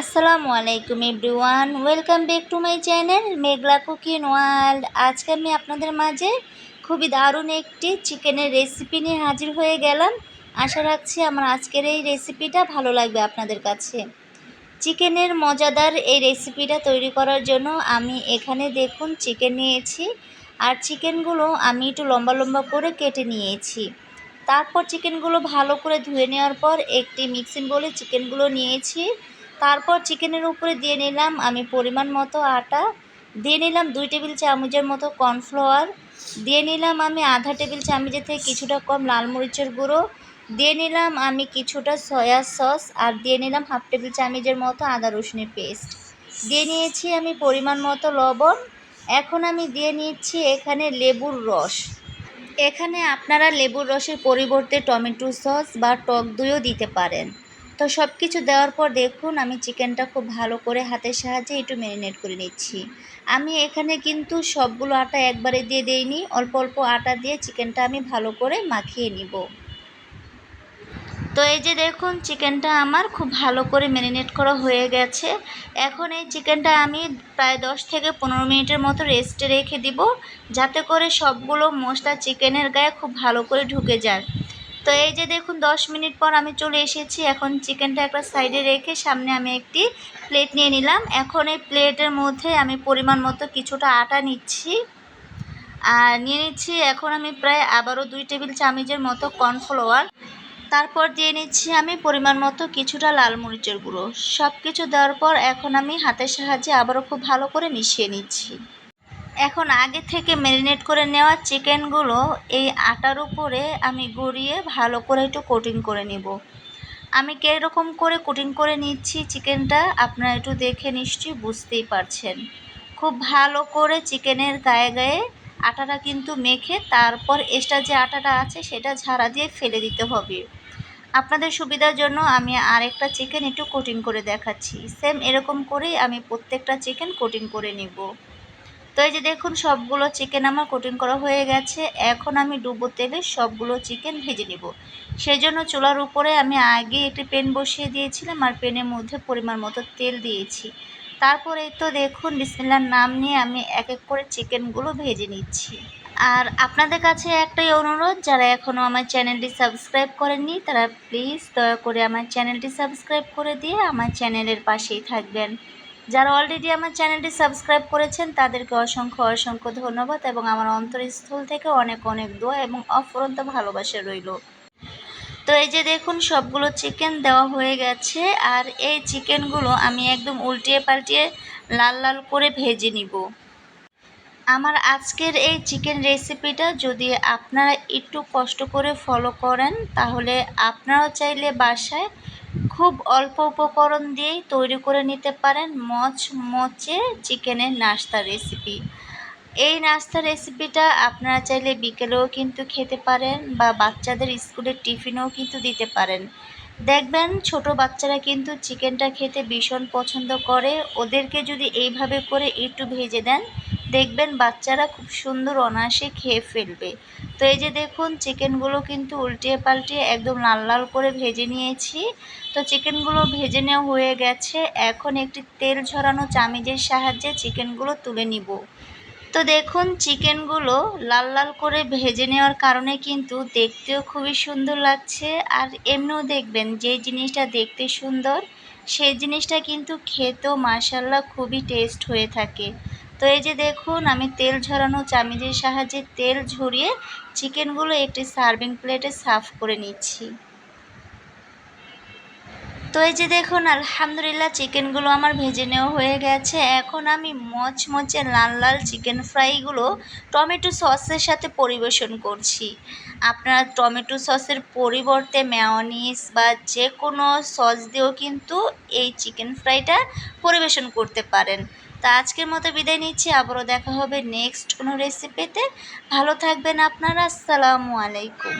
আসসালামু আলাইকুম everyone, welcome back to my channel Meghla cooking world. আজকে আমি আপনাদের মাঝে খুবই দারুণ একটি চিকেনের রেসিপি নিয়ে হাজির হয়ে গেলাম। আশা রাখছি আমার আজকের এই রেসিপিটা ভালো লাগবে আপনাদের কাছে। চিকেনের মজাদার এই রেসিপিটা তৈরি করার জন্য আমি এখানে দেখুন চিকেন নিয়েছি, আর চিকেনগুলো আমি একটু লম্বা লম্বা করে কেটে নিয়েছি। তারপর চিকেনগুলো ভালো করে ধুয়ে নেওয়ার পর একটি মিক্সিং বলে চিকেনগুলো নিয়েছি। তারপর চিকেনের উপরে দিয়ে নিলাম আমি পরিমাণ মতো আটা। দিয়ে নিলাম দুই টেবিল চামচের মতো কর্নফ্লাওয়ার। দিয়ে নিলাম আমি আধা টেবিল চামচের থেকে কিছুটা কম লাল মরিচের গুঁড়ো। দিয়ে নিলাম আমি কিছুটা সয়া সস আর দিয়ে নিলাম হাফ টেবিল চামচের মতো আদা রসুনের পেস্ট। দিয়ে নিয়েছি আমি পরিমাণ মতো লবণ। এখন আমি দিয়ে নিচ্ছি এখানে লেবুর রস। এখানে আপনারা লেবুর রসের পরিবর্তে টমেটো সস বা টক দইও দিতে পারেন। তো সব কিছু দেওয়ার পর দেখুন, আমি চিকেনটা খুব ভালো করে হাতের সাহায্যে একটু ম্যারিনেট করে নিচ্ছি। আমি এখানে কিন্তু সবগুলো আটা একবারে দিয়ে দেইনি, অল্প অল্প আটা দিয়ে চিকেনটা আমি ভালো করে মাখিয়ে নিব। তো এই যে দেখুন, চিকেনটা আমার খুব ভালো করে ম্যারিনেট করা হয়ে গেছে। এখন এই চিকেনটা আমি প্রায় দশ থেকে পনেরো মিনিটের মতো রেস্টে রেখে দিব, যাতে করে সবগুলো মশলা চিকেনের গায়ে খুব ভালো করে ঢুকে যায়। তো এই যে দেখুন, দশ মিনিট পর আমি চলে এসেছি। এখন চিকেনটা একটা সাইডে রেখে সামনে আমি একটি প্লেট নিয়ে নিলাম। এখন এই প্লেটের মধ্যে আমি পরিমাণ মতো কিছুটা আটা নিচ্ছি। আর নিয়ে নিচ্ছি এখন আমি প্রায় আবারও দুই টেবিল চামচের মতো কর্নফ্লাওয়ার। তারপর দিয়ে নিচ্ছি আমি পরিমাণ মতো কিছুটা লাল মরিচের গুঁড়ো। সব কিছু দেওয়ার পর এখন আমি হাতের সাহায্যে আবারও খুব ভালো করে মিশিয়ে নিচ্ছি। এখন আগে থেকে ম্যারিনেট করে নেওয়া চিকেনগুলো এই আটার উপরে আমি গড়িয়ে ভালো করে একটু কোটিং করে নিব। আমি কীরকম করে কোটিং করে নিচ্ছি চিকেনটা আপনারা একটু দেখে নিশ্চয়ই বুঝতেই পারছেন। খুব ভালো করে চিকেনের গায়ে গায়ে আটাটা কিন্তু মেখে তারপর এক্সট্রা যে আটাটা আছে সেটা ঝাড়া দিয়ে ফেলে দিতে হবে। আপনাদের সুবিধার জন্য আমি আরেকটা চিকেন একটু কোটিং করে দেখাচ্ছি। সেম এরকম করেই আমি প্রত্যেকটা চিকেন কোটিং করে নিব। তো এই যে দেখুন, সবগুলো চিকেন আমার কোটিং করা হয়ে গেছে। এখন আমি ডুবো তেলে সবগুলো চিকেন ভেজে নেব। সেই জন্য চুলার উপরে আমি আগে একটি পেন বসিয়ে দিয়েছিলাম আর পেনের মধ্যে পরিমাণ মতো তেল দিয়েছি। তারপরে তো দেখুন, বিসমিল্লার নাম নিয়ে আমি এক এক করে চিকেনগুলো ভেজে নিচ্ছি। আর আপনাদের কাছে একটাই অনুরোধ, যারা এখনও আমার চ্যানেলটি সাবস্ক্রাইব করেননি, তারা প্লিজ দয়া করে আমার চ্যানেলটি সাবস্ক্রাইব করে দিয়ে আমার চ্যানেলের পাশেই থাকবেন। যারা অলরেডি আমার চ্যানেলটি সাবস্ক্রাইব করেছেন, তাদেরকে অসংখ্য অসংখ্য ধন্যবাদ এবং আমার অন্তরস্থল থেকে অনেক অনেক দোয়া এবং অফুরন্ত ভালোবাসা রইল। তো এই যে দেখুন, সবগুলো চিকেন দেওয়া হয়ে গেছে আর এই চিকেনগুলো আমি একদম উল্টিয়ে পাল্টিয়ে লাল লাল করে ভেজে নিব। আমার আজকের এই চিকেন রেসিপিটা যদি আপনারা একটু কষ্ট করে ফলো করেন, তাহলে আপনারাও চাইলে বাসায় খুব অল্প উপকরণ দিয়েই তৈরি করে নিতে পারেন মচ মচে চিকেনের নাস্তা রেসিপি এই নাস্তা রেসিপিটা আপনারা চাইলে বিকেলেও কিন্তু খেতে পারেন বা বাচ্চাদের স্কুলের টিফিনেও কিন্তু দিতে পারেন। দেখবেন ছোট বাচ্চারা কিন্তু চিকেনটা খেতে ভীষণ পছন্দ করে। ওদেরকে যদি এইভাবে করে একটু ভেজে দেন দেখবেন বাচ্চারা খুব সুন্দর অনায়াসে খেয়ে ফেলবে। তো এই যে দেখুন, চিকেনগুলো কিন্তু উল্টিয়ে পাল্টিয়ে একদম লাল লাল করে ভেজে নিয়েছি। তো চিকেনগুলো ভেজে নেওয়া হয়ে গেছে। এখন একটি তেল ঝরানো চামিজের সাহায্যে চিকেনগুলো তুলে নিব। তো দেখুন, চিকেনগুলো লাল লাল করে ভেজে নেওয়ার কারণে কিন্তু দেখতেও খুবই সুন্দর লাগছে। আর এমনিও দেখবেন, যে জিনিসটা দেখতে সুন্দর, সেই জিনিসটা কিন্তু খেতেও মার্শাল্লাহ খুবই টেস্ট হয়ে থাকে। তো এই যে দেখুন, আমি তেল ঝরানো চামিজের সাহায্যে তেল ঝরিয়ে চিকেনগুলো একটি সার্ভিং প্লেটে সার্ভ করে নিচ্ছি। তো এই যে দেখুন, আলহামদুলিল্লাহ চিকেনগুলো আমার ভেজে নেওয়া হয়ে গেছে। এখন আমি মচমচে লাল লাল চিকেন ফ্রাইগুলো টমেটো সসের সাথে পরিবেশন করছি। আপনারা টমেটো সসের পরিবর্তে ম্যাওনিস বা যে কোনো সস দিয়েও কিন্তু এই চিকেন ফ্রাইটা পরিবেশন করতে পারেন। তা আজকের মতো বিদায় নিচ্ছি, আবারও দেখা হবে নেক্সট কোনো রেসিপিতে ভালো থাকবেন আপনারা, আসসালামু আলাইকুম।